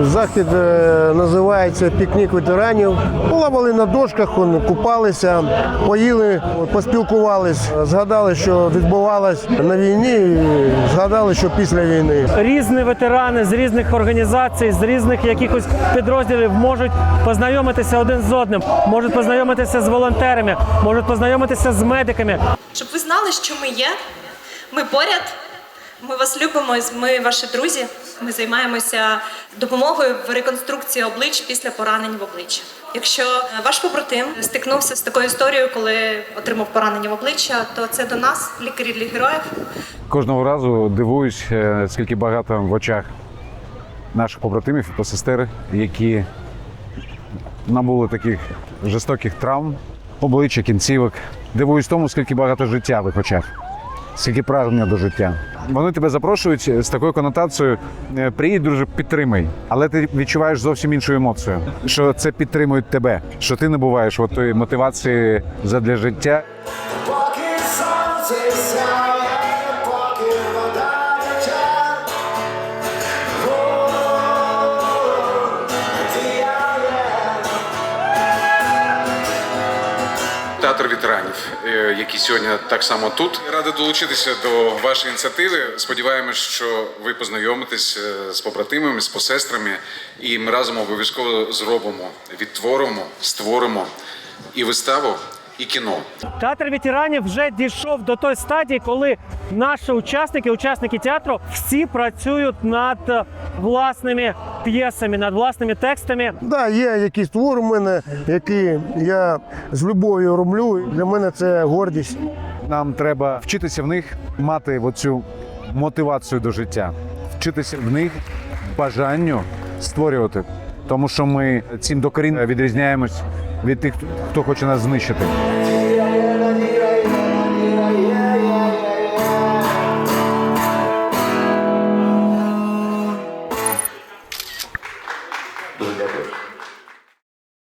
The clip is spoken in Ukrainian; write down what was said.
Захід е, називається пікнік ветеранів. Плавали на дошках, купалися, поїли, поспілкувались, згадали, що відбувалось на війні, і згадали, що після війни. різні ветерани з різних організацій, з різних якихось підрозділів можуть познайомитися один з одним, можуть познайомитися з волонтерами, можуть познайомитися з медиками. щоб ви знали, що ми є. Ми поряд. Ми вас любимо. Ми ваші друзі. Ми займаємося допомогою в реконструкції облич після поранень в обличчя. Якщо е, ваш побратим стикнувся з такою історією, коли отримав поранення в обличчя, то це до нас, лікарі для героїв. Кожного разу дивуюсь, е, скільки багато в очах наших побратимів і посестер, які набули таких жорстоких травм, обличчя, кінцівок. Дивуюсь тому, скільки багато життя в їх очах, скільки прагнення до життя. Вони тебе запрошують з такою конотацією: е, приїдь, друже, підтримай. Але ти відчуваєш зовсім іншу емоцію, що це підтримують тебе, що ти набуваєш от тої мотивації задля життя. Поки сонце сяє, Театр ветеранів, е, який сьогодні так само тут. Радий долучитися до вашої ініціативи. Сподіваємось, що ви познайомитесь е, з побратимами, з посестрами, і ми разом обов'язково зробимо, відтворимо, створимо і виставу, і кіно. Театр ветеранів вже дійшов до той стадії, коли наші учасники, учасники театру, всі працюють над е, власними п'єсами, над власними текстами. Да, є якісь твори в мене, які я з любов'ю роблю. Для мене це гордість. Нам треба вчитися в них мати оцю мотивацію до життя, вчитися в них бажанню створювати. Тому що ми цим докорінно відрізняємось від тих, хто хоче нас знищити.